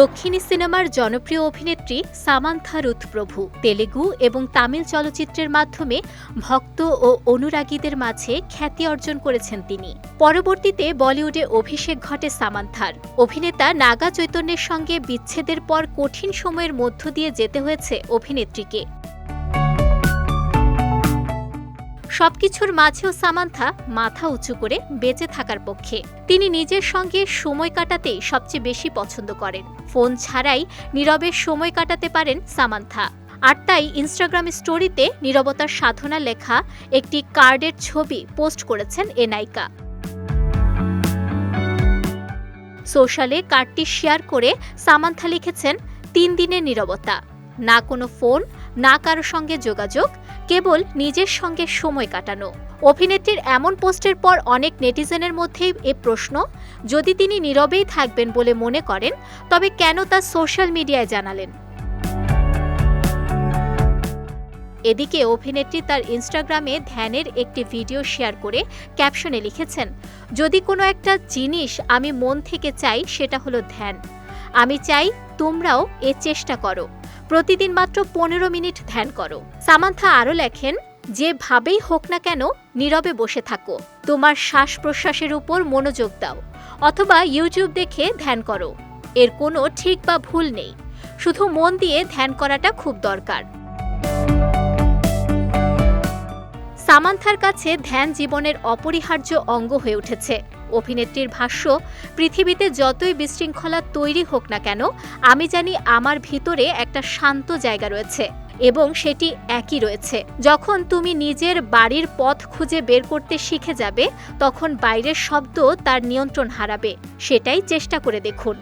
দক্ষিণী সিনেমার জনপ্রিয় অভিনেত্রী সামান্থা রুথ প্রভু তেলেগু এবং তামিল চলচ্চিত্রের মাধ্যমে ভক্ত ও অনুরাগীদের মাঝে খ্যাতি অর্জন করেছেন তিনি। পরবর্তীতে বলিউডে অভিষেক ঘটে সামান্থার। অভিনেতা নাগা চৈতন্যের সঙ্গে বিচ্ছেদের পর কঠিন সময়ের মধ্য দিয়ে যেতে হয়েছে অভিনেত্রীকে। সবকিছুর মাঝেও সামান্থা মাথা উঁচু করে বেঁচে থাকার পক্ষে। তিনি নিজের সঙ্গে সময় কাটাতেই সবচেয়ে বেশি পছন্দ করেন। ফোন ছাড়াই নীরবে সময় কাটাতে পারেন সামান্থা। আর তাই ইনস্টাগ্রাম স্টোরিতে নীরবতার সাধনা লেখা একটি কার্ডের ছবি পোস্ট করেছেন এ নায়িকা। সোশ্যালে কার্ডটি শেয়ার করে সামান্থা লিখেছেন, তিন দিনের নীরবতা। না কোনো ফোন না কারও সঙ্গে যোগাযোগ, কেবল নিজের সঙ্গে সময় কাটানো। অভিনেত্রীর এমন পোস্টের পর অনেক নেটিজেনের মধ্যেই এ প্রশ্ন, যদি তিনি নীরবেই থাকবেন বলে মনে করেন, তবে কেন তা সোশ্যাল মিডিয়ায় জানালেন? এদিকে অভিনেত্রী তার ইনস্টাগ্রামে ধ্যানের একটি ভিডিও শেয়ার করে ক্যাপশনে লিখেছেন, যদি কোনো একটা জিনিস আমি মন থেকে চাই সেটা হলো ধ্যান। আমি চাই তোমরাও এ চেষ্টা করো। প্রতিদিন মাত্র পনেরো মিনিট ধ্যান করো। সামান্থা আরও লেখেন, যেভাবেই হোক না কেন, নীরবে বসে থাকো। তোমার শ্বাস প্রশ্বাসের উপর মনোযোগ দাও, অথবা ইউটিউব দেখে ধ্যান করো। এর কোনো ঠিক বা ভুল নেই। শুধু মন দিয়ে ধ্যান করাটা খুব দরকার। সামান্থার কাছে ধ্যান জীবনের অপরিহার্য অঙ্গ হয়ে উঠেছে। অভিনেত্রীর ভাষ্য, পৃথিবীতে যতই বিশৃঙ্খলা তৈরি হোক না কেন, আমি জানি আমার ভিতরে একটা শান্ত জায়গা রয়েছে এবং সেটি একই রয়েছে। যখন তুমি নিজের বাড়ির পথ খুঁজে বের করতে শিখে যাবে, তখন বাইরের শব্দ তার নিয়ন্ত্রণ হারাবে। সেটাই চেষ্টা করে দেখুন।